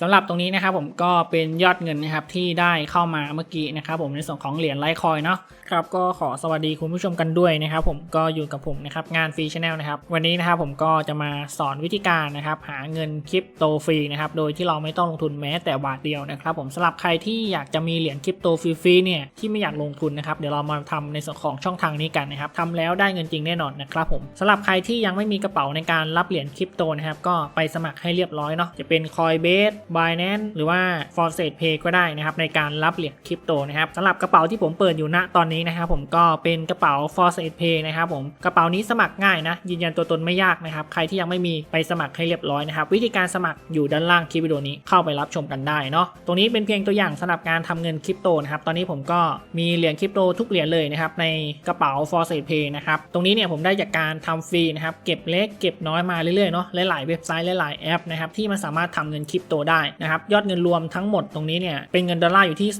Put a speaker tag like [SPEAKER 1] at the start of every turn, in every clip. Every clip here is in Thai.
[SPEAKER 1] สำหรับตรงนี้นะครับผมก็เป็นยอดเงินนะครับที่ได้เข้ามาเมื่อกี้นะครับผมในส่วนของเหรียญไลท์คอยเนาะครับก็ขอสวัสดีคุณผู้ชมกันด้วยนะครับผมก็อยู่กับผมนะครับงานฟรีชาแนลนะครับวันนี้นะครับผมก็จะมาสอนวิธีการนะครับหาเงินคริปโตฟรีนะครับโดยที่เราไม่ต้องลงทุนแม้แต่บาทเดียวนะครับผมสำหรับใครที่อยากจะมีเหรียญคริปโตฟรีๆเนี่ยที่ไม่อยากลงทุนนะครับเดี๋ยวเรามาทำในส่วนของช่องทางนี้กันนะครับทำแล้วได้เงินจริงแน่นอนนะครับผมสำหรับใครที่ยังไม่มีกระเป๋าในการรับเหรียญคริปโตนะครับก็ไปสมัครให้เรียบร้อยเนาะจะเป็น Coinbase Binance หรือว่า f o r s e Pay ก็ได้นะครับในการรับเหรียญคริปโตนะครับสำหรับกระเป๋าที่ผมเปิดอยู่ณตอนนี้นะครับผมก็เป็นกระเป๋า f o r s e Pay นะครับผมกระเป๋านี้สมัครง่ายนะยืนยันตัวตนไม่ยากนะครับใครที่ยังไม่มีไปสมัครให้เรียบร้อยนะครับวิธีการสมัครอยู่ด้านล่างคลิปวิดีโอนี้เข้าไปรับชมกันได้เนาะตรงนี้เป็นเพียงตัวอย่างสำหรับการทำเงินคริปโตนะครับตอนนี้ผมก็มีเหรียญคริปโตทุกเหรียญเลยนะครับในกระเป๋า f o r s e Pay นะครับตรงนี้เนี่ยผมได้จากการทำฟรีนะครับเก็บเล็กเก็บน้อยมาเรื่อยๆเนาะหลายๆเว็บไซต์หลายๆแอปนะครับที่มันสามารถทำเงินคริปโตได้นะครับยอดเงินรวมทั้งหมดตรงนี้เนี่ยเป็นเงินดอลลาร์อยู่ที่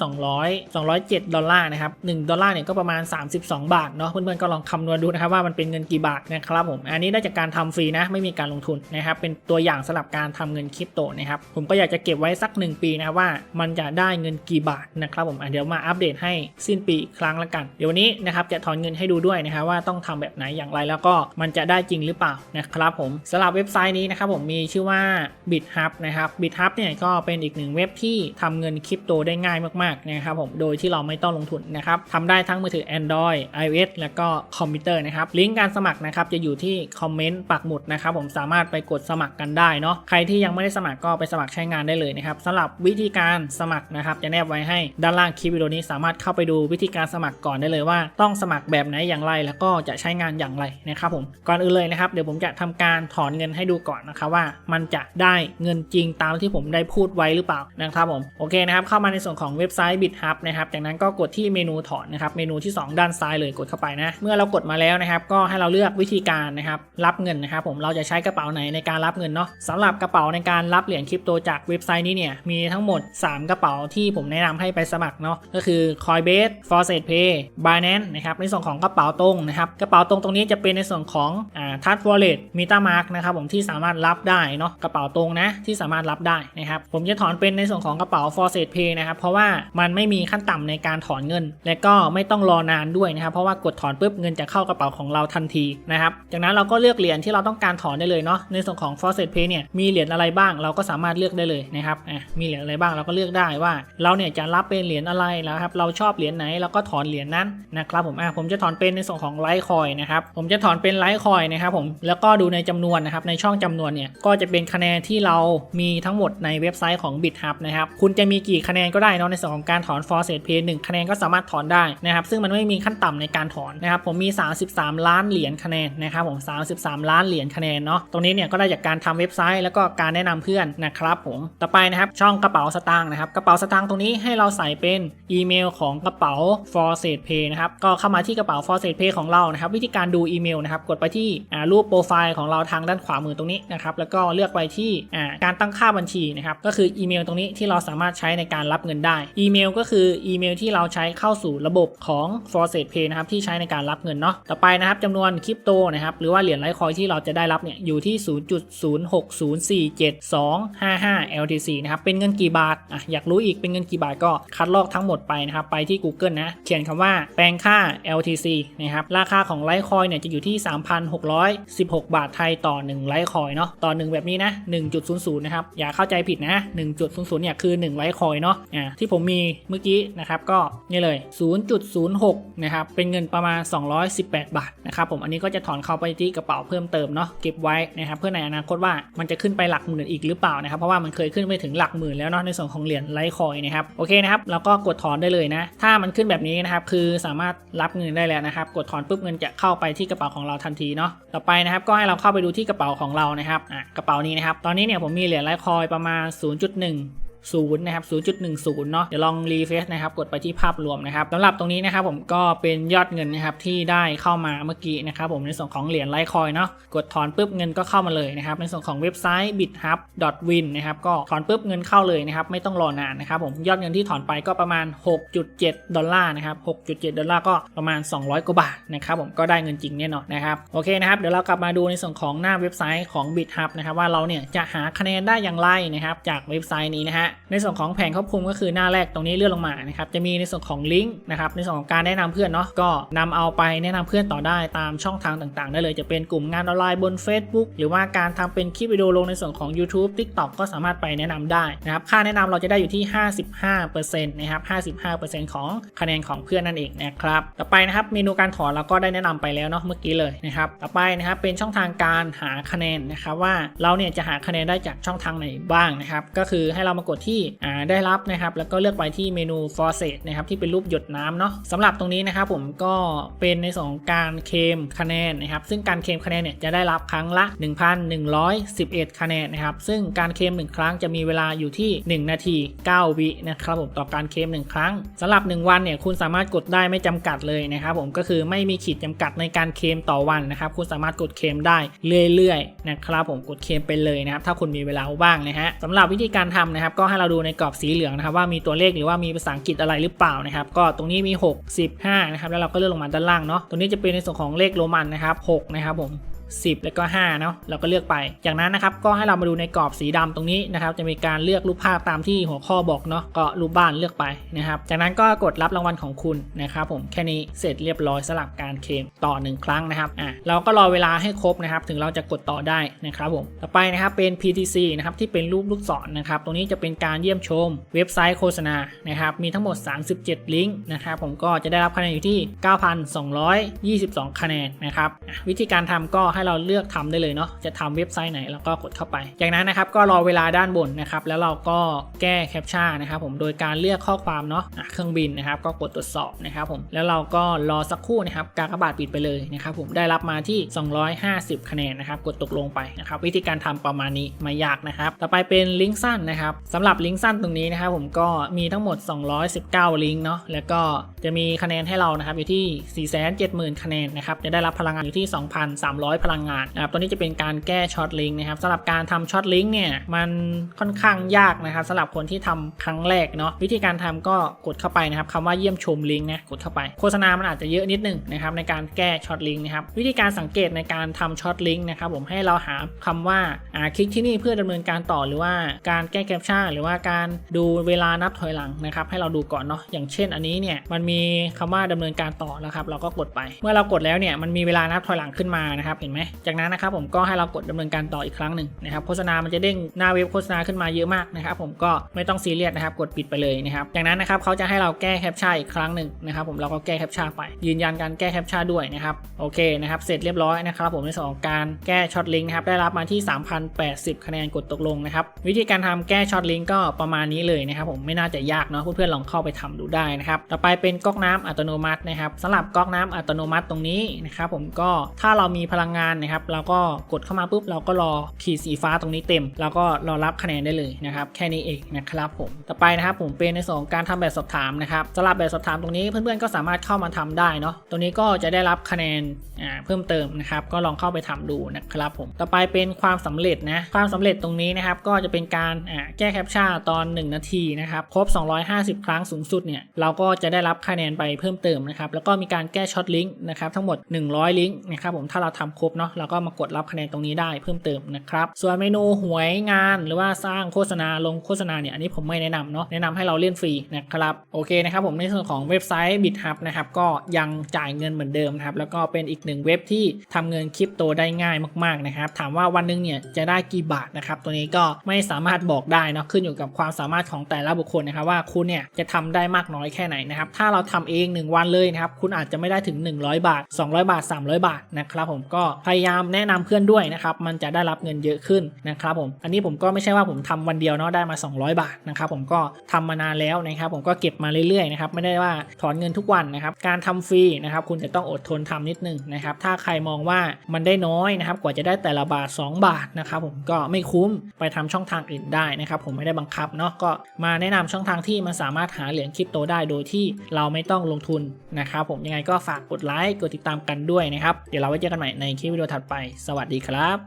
[SPEAKER 1] 200 207 ดอลลาร์นะครับ1ดอลลาร์เนี่ยก็ประมาณ 32 บาทเนาะเพื่อนๆก็ลองคำนวณดูนะครับว่ามันเป็นเงินกี่บาทนะครับผมอันนี้ได้จากการทำฟรีนะไม่มีการลงทุนนะครับเป็นตัวอย่างสำหรับการทำเงินคริปโตนะครับผมก็อยากจะเก็บไว้สัก 1 ปีนะว่ามันจะได้เงินกี่บาทนะครับผมเดี๋ยวมาอัปเดตให้สิ้นปีครั้งละกัน เดี๋ยววันนี้นะครับจะถอนเงินให้ดูด้วยนะครับว่าต้องทำแบบไหนอย่างไรแล้วก็มันจะได้จริงหรือเปล่านะครับผมสำหรับเว็บไซต์นี้นะครับผมมีชื่อว่า BitHub นะครับ BitHub เนี่ยก็เป็นอีกหนึ่งเว็บที่ทำเงินคริปโตได้ง่ายมากๆนะครับผมโดยที่เราไม่ต้องลงทุนนะครับทำได้ทั้งมือถือ Android iOS แล้วก็คอมพิวเตอร์นะครับลิงก์การสมัครนะครับจะอยู่ที่คอมเมนต์ปักหมุดนะครับผมสามารถไปกดสมัครกันได้เนาะใครที่ยังไม่ได้สมัครก็ไปสมัครใช้งานได้เลยนะครับสำหรับวิธีการสมัครนะครับจะแนบไว้ให้ด้านล่างคลิปวิดีโอนี้สามารถเข้าไปดูวิธีการสมัครก่อนได้เลยว่า ต้องสมัครแบบไหนอย่างไร แล้วก็จะใช้งานอย่างไรนะครับผมก่อนอื่นเลยนะครับเดี๋ยวผมจะทำการถอนเงินให้ดูก่อนนะครับว่า มันจะได้เงินจริงตามที่ผมได้พูดไว้หรือเปล่านะครับผมโอเคนะครับเข้ามาในส่วนของเว็บไซต์ BitHub นะครับจากนั้นก็กดที่เมนูถอนนะครับเมนูที่ 2 ด้านซ้ายเลยกดเข้าไปนะเมื่อเรากดมาแล้วนะครับก็ให้เราเลือกวิธีการนะครับรับเงินนะครับผมเราจะใช้กระเป๋าไหนในการรับเงินเนาะสำหรับกระเป๋าในการรับเหรียญคริปโตจากเว็บไซต์นี้เนี่ยมีทั้งหมด 3 กระเป๋าที่ผมแนะนำให้ไปสมัครเนาะก็คือ Coinbase f o r s e Pay Binance นะครับในส่วนของกระเป๋าตรงนะครับกระเป๋าตรงตรงนี้จะเป็นในส่วนของอ่า Touch Wallet MetaMask นะครับผมที่สามารถรับได้เนาะกระเป๋าตรงนะที่สามารถรับได้นะครับผมจะถอนเป็นในส่วนของกระเป๋า f o r s e Pay นะครับเพราะว่ามันไม่มีขั้นต่ำในการถอนเงิน และก็ไม่ต้องรอนานด้วยนะครับเพราะว่ากดถอนปุ๊บเงินจะเข้ากระเป๋าของเราทันทีนะครับจากนั้นเราก็เลือกเหรียญที่เราต้องการถอนได้เลยเนาะในส่วนของ f o r s e Pay เนี่ยมีเหรียญอะไรบ้างเราก็สามารถเลือกได้เลยนะครับอะมีเหรียญอะไรบ้างเราก็เลือกได้ว่าเราเนี่ยจะรับเป็นเหรียญอะไรแล้วครับเราชอบเหรียญไหนเราก็ถอนเหรียญนั้นนะครับผมอะผมจะถอนเป็นในส่วนของไลท์คอยนะครับผมจะถอนเป็นไลท์คอยนะครับผมแล้วก็ดูในจำนวนนะครับในช่องจำนวนเนี่ยก็จะเป็นคะแนนที่เรามีทั้งหมดในเว็บไซต์ของ BitHub นะครับ คุณจะมีกี่คะแนนก็ได้เนาะในส่วนของการถอน f o r s e Pay 1คะแนนก็สามารถถอนได้นะครับ ซึ่งมันไม่มีขั้นต่ำในการถอนนะครับ ผมมี 33 ล้านเหรียญคะแนนนะครับผม33 ล้านเหรียญคะแนนเนาะ ตรงนี้เนี่ยก็ได้จากการทำเว็บไซต์แล้วก็การแนะนำเพื่อนนะครับผม ต่อไปนะครับช่องกระเป๋าสตางค์นะครับ กระเป๋าสตางค์ตรงนี้ให้เราใส่เป็นอีเมลของกระเป๋า f o r s e Pay นะครับ ก็เข้ามาที่กระเป๋า f o r s e Pay ของเรานะครับ วิธีการดูอีเมลนะครับ กดไปที่รูปโปรไฟล์ของเราทางด้านขวามือตรงนี้นะครับ แล้วก็เลือกไปที่การตั้งค่าบัญชีนะครับก็คืออีเมลตรงนี้ที่เราสามารถใช้ในการรับเงินได้ อีเมลก็คืออีเมลที่เราใช้เข้าสู่ระบบของ f o r s e Pay นะครับที่ใช้ในการรับเงินเนาะต่อไปนะครับจำนวนคริปโตนะครับหรือว่าเหรียญไลท์คอยที่เราจะได้รับเนี่ยอยู่ที่ 0.06047255 LTC นะครับเป็นเงินกี่บาทอะอยากรู้อีกเป็นเงินกี่บาทก็คัดลอกทั้งหมดไปนะครับไปที่ Google นะเขียนคำว่าแปลงค่า LTC นะครับราคาของไลท์คอยเนี่ยจะอยู่ที่ 3,616 บาทไทยต่อ1ไลท์คอยเนาะต่อ 1 แบบนี้นะ1.00นะครับอย่าเข้าใจผิดนะ 1.00เนี่ยคือ 1 ไลท์คอยเนาะอ่าที่ผมมีเมื่อกี้นะครับก็นี่เลย 0.06 นะครับ เป็นเงินประมาณ 218 บาทนะครับผมอันนี้ก็จะถอนเข้าไปที่กระเป๋าเพิ่มเติมเนาะเก็บไว้นะครับเพื่อในอนาคตว่ามันจะขึ้นไปหลักหมื่นอีกหรือเปล่านะครับเพราะว่ามันเคยขึ้นไปถึงหลักหมื่นแล้วเนาะในส่วนของเหรียญไลท์คอยนะครับโอเคนะครับเราก็กดถอนได้เลยนะ ถ้ามันขึ้นแบบนี้นะครับคือสามารถรับเงินได้แล้วนะครับ กดถอนปุ๊บเงินจะเข้าไปที่กระเป๋าของเราทันทีเนาะต่อไปนะครับก็ให้เราเข้าไปดูที่กระเป๋าของเรานะครับอะกระเป๋านี้นะครับตอนนี้เนี่ยผมมีเหรียญไลท์คอยประมาณ0.1 0นะครับ0.10เนาะเดี๋ยวลองรีเฟซนะครับกดไปที่ภาพรวมนะครับสำหรับตรงนี้นะครับผมก็เป็นยอดเงินนะครับที่ได้เข้ามาเมื่อกี้นะครับผมในส่วนของเหรียญไลคอยเนาะกดถอนปุ๊บเงินก็เข้ามาเลยนะครับในส่วนของเว็บไซต์ bithub.win นะครับก็ถอนปุ๊บเงินเข้าเลยนะครับไม่ต้องรอนานนะครับผมยอดเงินที่ถอนไปก็ประมาณ 6.7 ดอลลาร์นะครับ 6.7 ดอลลาร์ก็ประมาณ 200 กว่าบาทนะครับผมก็ได้เงินจริงแน่นอนนะครับโอเคนะครับเดี๋ยวเรากลับมาดูในส่วนของหน้าเว็บไซต์ของ BitHub นะครับว่าเราเนี่ยจะหาคะแนนได้อย่างไรนะครับจากเว็บไซต์นี้นะฮะในส่วนของแผงควบคุมก็คือหน้าแรกตรงนี้เลื่อนลงมานะครับจะมีในส่วนของลิงก์นะครับในส่วนของการแนะนำเพื่อนเนาะก็นำเอาไปแนะนำเพื่อนต่อได้ตามช่องทางต่างๆ ได้เลยจะเป็นกลุ่มงานออนไลน์บน Facebook หรือว่าการทำเป็นคลิปวิดีโอลงในส่วนของ YouTube TikTok ก็สามารถไปแนะนำได้นะครับค่าแนะนำเราจะได้อยู่ที่ 55%นะครับ55%ของคะแนนของเพื่อนนั่นเองนะครับต่อไปนะครับเมนูการถอนเราก็ได้แนะนำไปแล้วเนาะเมื่อกี้เลยนะครับต่อไปนะครับเป็นช่องทางการหาคะแนนนะครับว่าเราเนี่ยจะหาคะแนนได้จากช่องทางไหนบ้างนะครับก็คือให้เรามากดที่ได้รับนะครับแล้วก็เลือกไปที่เมนู Faucet นะครับที่เป็นรูปหยดน้ำเนาะสำหรับตรงนี้นะครับผมก็เป็นในส่วนของการเคมคะแนนนะครับซึ่งการเคมคะแนนเนี่ยจะได้รับครั้งละ 1,111 คะแนนนะครับซึ่งการเคม 1 ครั้งจะมีเวลาอยู่ที่ 1 นาที 9 วินะครับผมต่อการเคม 1 ครั้งสำหรับ 1 วันเนี่ยคุณสามารถกดได้ไม่จำกัดเลยนะครับผมก็คือไม่มีขีดจำกัดในการเคมต่อวันนะครับคุณสามารถกดเคมได้เรื่อยๆนะครับผมกดเคมไปเลยนะครับถ้าคุณมีเวลาว่างนะฮะสำหรับวิธีการทำนะครับก็ให้เราดูในกรอบสีเหลืองนะครับว่ามีตัวเลขหรือว่ามีภาษาอังกฤษอะไรหรือเปล่านะครับก็ตรงนี้มี 6 15นะครับแล้วเราก็เลื่อนลงมาด้านล่างเนาะตรงนี้จะเป็นในส่วนของเลขโรมันนะครับ6นะครับผม 10 แล้วก็5เนาะเราก็เลือกไป จากนั้นนะครับก็ให้เรามาดูในกรอบสีดำตรงนี้นะครับจะมีการเลือกรูปภาพตามที่หัวข้อบอกเนาะก็รูปบ้านเลือกไปนะครับจากนั้นก็กดรับรางวัลของคุณนะครับผมแค่นี้เสร็จเรียบร้อยสลับการเคลมต่อ 1 ครั้งนะครับอะเราก็รอเวลาให้ครบนะครับถึงเราจะกดต่อได้นะครับผมต่อไปนะครับเป็น PTC นะครับที่เป็นรูปลูกศรนะครับตรงนี้จะเป็นการเยี่ยมชมเว็บไซต์โฆษณานะครับมีทั้งหมด 37 ลิงก์นะครับผมก็จะได้รับคะแนนอยู่ที่ 9,222 คะแนนนะครับอะวิธีการทำก็ให้เราเลือกทำได้เลยเนาะจะทำเว็บไซต์ไหนเราก็กดเข้าไป จากนั้นนะครับก็รอเวลาด้านบนนะครับแล้วเราก็แก้แคปชั่นนะครับผมโดยการเลือกข้อความเนาะเครื่องบินนะครับก็กดตรวจสอบนะครับผมแล้วเราก็รอสักครู่นะครับการกระบาดปิดไปเลยนะครับผมได้รับมาที่ 250 คะแนนนะครับกดตกลงไปนะครับวิธีการทำประมาณนี้ไม่ยากนะครับต่อไปเป็นลิงก์สั้นนะครับสำหรับลิงก์สั้นตรงนี้นะครับผมก็มีทั้งหมด 219 ลิงก์เนาะแล้วก็จะมีคะแนนให้เรานะครับอยู่ที่ 470,000 คะแนนนะครับจะได้รับพลังงานอยู่ที่ 2,300พลังงานนะครับตัวนี้จะเป็นการแก้ช็อตลิงก์นะครับสำหรับการทำช็อตลิงก์เนี่ยมันค่อนข้างยากนะครับสำหรับคนที่ทำครั้งแรกเนาะวิธีการทำก็กดเข้าไปนะครับคำว่าเยี่ยมชมลิงก์นะกดเข้าไป โฆษณามันอาจจะเยอะนิดนึงนะครับในการแก้ช็อตลิงก์นะครับวิธีการสังเกตในการทำช็อตลิงก์นะครับผมให้เราหาคำว่าอ่าคลิกที่นี่เพื่อดำเนินการต่อหรือว่าการแก้แคปชั่นหรือว่าการดูเวลานับถอยหลังนะครับให้เราดูก่อนเนาะอย่างเช่นอันนี้เนี่ยมันมีคำว่าดำเนินการต่อแล้วครับเราก็กดไป เมื่อเรากดแล้วเนี่ยมันมีเวลานับถอยหลังขึ้นมานะครับเห็นไหมจากนั้นนะครับผมก็ให้เรากดดำเนินการต่ออีกครั้งหนึ่งนะครับโฆษณามันจะเด้งหน้าเว็บโฆษณาขึ้นมาเยอะมากนะครับผมก็ไม่ต้องซีเรียสนะครับกดปิดไปเลยนะครับจากนั้นนะครับเขาจะให้เราแก้แคปชั่นอีกครั้งหนึ่งนะครับผมเราก็แก้แคปชั่นไป ยืนยันการแก้แคปชั่นด้วยนะครับโอเคนะครับเสร็จเรียบร้อยนะครับผมในส่วนของการแก้ช็อตลิงก์นะครับได้รับมาที่ 3,080 คะแนนกดตกลงนะครับวิธีการทำแก้ช็อตลิงก์ก็ประมาณนี้เลยนะครับผมไม่น่าจะยากเนาะเพื่อนๆลองเข้าไปทำดูได้นะครับต่อไปเป็นก๊อกน้ำอัตโนมัตินะครับสำหรับก๊อกน้ำอัตโนมัติตรงนี้นะครับผมก็ถ้าเรามีพลังงานนะครับ เราก็กดเข้ามาปุ๊บเราก็รอขีดสีฟ้าตรงนี้เต็ม แล้วก็รอรับคะแนนได้เลยนะครับ แค่นี้เองนะครับผม ต่อไปนะครับผมเป็นในส่วนของการทำแบบสอบถามนะครับสำหรับแบบสอบถามตรงนี้เพื่อนๆก็สามารถเข้ามาทำได้เนาะ ตรงนี้ก็จะได้รับคะแนนเพิ่มเติมนะครับ ก็ลองเข้าไปทำดูนะครับผม ต่อไปเป็นความสำเร็จนะ ความสำเร็จตรงนี้นะครับก็จะเป็นการแก้แคปชั่นตอน 1 นาทีนะครับครบ 250 ครั้งสูงสุดเนี่ยเราก็จะได้รับคะแนนไปเพิ่มเติมนะครับ แล้วก็มีการแก้ช็อตลิงก์นะครับทั้งหมด 100 ลิงก์นะครับผมถ้าเราทำครบเนาะเราก็มากดรับคะแนนตรงนี้ได้เพิ่มเติมนะครับ ส่วนเมนูหวยงานหรือว่าสร้างโฆษณาลงโฆษณาเนี่ยอันนี้ผมไม่แนะนำเนาะแนะนำให้เราเล่นฟรีนะครับโอเคนะครับผมในส่วนของเว็บไซต์ BitHub นะครับก็ยังจ่ายเงินเหมือนเดิมนะครับแล้วก็เป็นอีกหนึ่งเว็บที่ทำเงินคริปโตได้ง่ายมากๆนะครับถามว่าวันหนึงเนี่ยจะได้กี่บาทนะครับตัวนี้ก็ไม่สามารถบอกได้นะขึ้นอยู่กับความสามารถของแต่ละบุคคลนะครับว่าคุณเนี่ยจะทำได้มากน้อยแค่ไหนนะครับถ้าเราทำเอง 1 วันเลยนะครับคุณอาจจะไม่ได้ถึง 100 บาท 200 บาท 300 บาทนะครับผมก็พยายามแนะนำเพื่อนด้วยนะครับมันจะได้รับเงินเยอะขึ้นนะครับผมอันนี้ผมก็ไม่ใช่ว่าผมทำวันเดียวเนาะได้มา 200 บาทนะครับผมก็ทำมานานแล้วนะครับผมก็เก็บมาเรื่อยๆนะครับไม่ได้ว่าถอนเงินทุกวันนะครับการทำฟรีนะครับคุณจะต้องอดทนทำนิดนึงนะครับถ้าใครมองว่ามันได้น้อยนะครับกว่าจะได้แต่ละบาท 2 บาทนะครับผมก็ไม่คุ้มไปทำช่องทางอื่นได้นะครับผมไม่ได้บังคับเนาะก็มาแนะนำช่องทางที่มันสามารถหาเหรียญคริปโตได้โดยที่เราไม่ต้องลงทุนนะครับผมยังไงก็ฝากกดไลค์กดติดตามกันด้วยนะครับเดี๋ยวเราไว้เจอกันใหม่ในคลิปวิดีโอถัดไป สวัสดีครับ